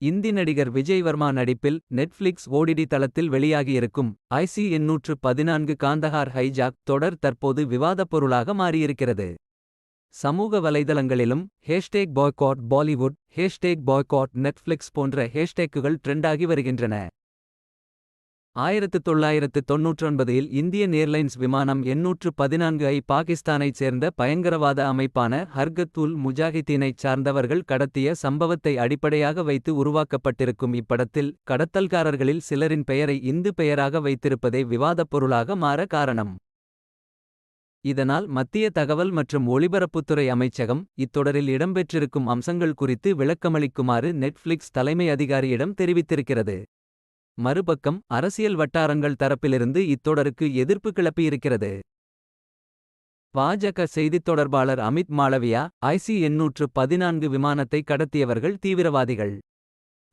இந்தி நடிகர் விஜய் வர்மா நடிப்பில் Netflix OTT தளத்தில் வெளியாகியிருக்கும் ஐசி எண்ணூற்று பதினான்கு காந்தஹார் ஹைஜாக் தொடர் தற்போது விவாதப் பொருளாக மாறியிருக்கிறது. சமூக வலைதளங்களிலும் hashtag boycott Bollywood hashtag boycott Netflix போன்ற ஹேஷ்டேக்குகள் ட்ரெண்டாகி வருகின்றன. ஆயிரத்து தொள்ளாயிரத்து தொன்னூற்றொன்பதில் இந்தியன் ஏர்லைன்ஸ் விமானம் எண்ணூற்று பதினான்கு ஐ பாகிஸ்தானைச் சேர்ந்த பயங்கரவாத அமைப்பான ஹர்கத் உல் முஜாஹிதீனைச் சார்ந்தவர்கள் கடத்திய சம்பவத்தை அடிப்படையாக வைத்து உருவாக்கப்பட்டிருக்கும் இப்படத்தில் கடத்தல்காரர்களில் சிலரின் பெயரை இந்து பெயராக வைத்திருப்பதே விவாதப் பொருளாக மாற காரணம். இதனால் மத்திய தகவல் மற்றும் ஒளிபரப்புத்துறை அமைச்சகம் இத்தொடரில் இடம்பெற்றிருக்கும் அம்சங்கள் குறித்து விளக்கமளிக்குமாறு நெட்ஃபிளிக்ஸ் தலைமை அதிகாரியிடம் தெரிவித்திருக்கிறது. மறுபக்கம் அரசியல் வட்டாரங்கள் தரப்பிலிருந்து இத்தொடருக்கு எதிர்ப்பு கிளப்பியிருக்கிறது. பாஜக செய்தித் தொடர்பாளர் அமித் மாளவியா ஐசி எண்ணூற்று பதினான்கு விமானத்தை கடத்தியவர்கள் தீவிரவாதிகள்.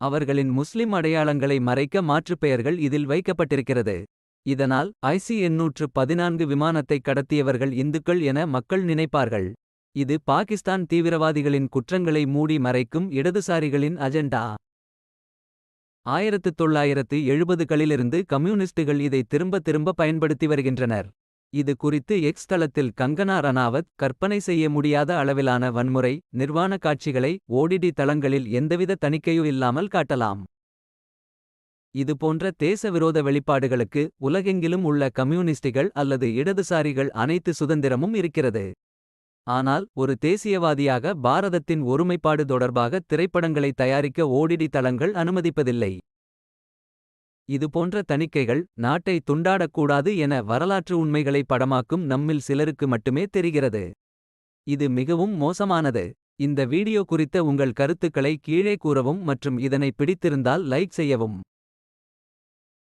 அவர்களின் முஸ்லிம் அடையாளங்களை மறைக்க மாற்றுப் பெயர்கள் இதில் வைக்கப்பட்டிருக்கிறது. இதனால் ஐசி எண்ணூற்று பதினான்கு விமானத்தை கடத்தியவர்கள் இந்துக்கள் என மக்கள் நினைப்பார்கள். இது பாகிஸ்தான் தீவிரவாதிகளின் குற்றங்களை மூடி மறைக்கும் இடதுசாரிகளின் அஜெண்டா. ஆயிரத்து தொள்ளாயிரத்து எழுபதுகளிலிருந்து கம்யூனிஸ்டுகள் இதை திரும்ப திரும்ப பயன்படுத்தி வருகின்றனர். இது குறித்து எக்ஸ் தளத்தில் கங்கனா ரனாவத் கற்பனை செய்ய முடியாத அளவிலான வன்முறை. நிர்வாண காட்சிகளை ஓடிடி தளங்களில் எந்தவித தணிக்கையும் இல்லாமல் காட்டலாம். இதுபோன்ற தேசவிரோத வெளிப்பாடுகளுக்கு உலகெங்கிலும் உள்ள கம்யூனிஸ்டுகள் அல்லது இடதுசாரிகள் அனைத்து சுதந்திரமும் இருக்கிறது. ஆனால் ஒரு தேசியவாதியாக பாரதத்தின் ஒருமைப்பாடு தொடர்பாக திரைப்படங்களை தயாரிக்க ஓடிடி தளங்கள் அனுமதிப்பதில்லை. இதுபோன்ற தணிக்கைகள் நாட்டை துண்டாடக்கூடாது என வரலாற்று உண்மைகளை படமாக்கும் நம்மில் சிலருக்கு மட்டுமே தெரிகிறது. இது மிகவும் மோசமானது. இந்த வீடியோ குறித்த உங்கள் கருத்துக்களை கீழே கூறவும் மற்றும் இதனை பிடித்திருந்தால் லைக் செய்யவும்.